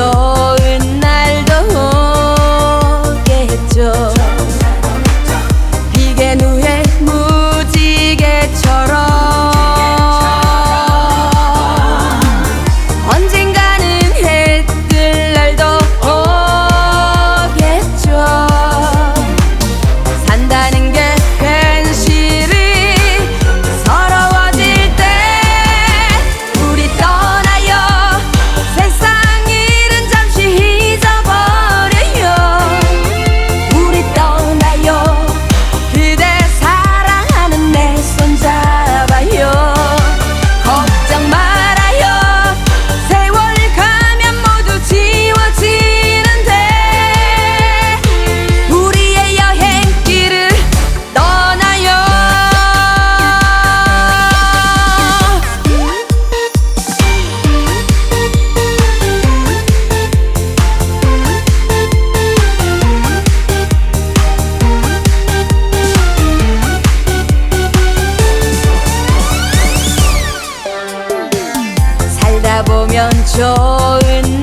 좋은 날도 오겠죠. 비계 누에 무지개처럼 dần trôi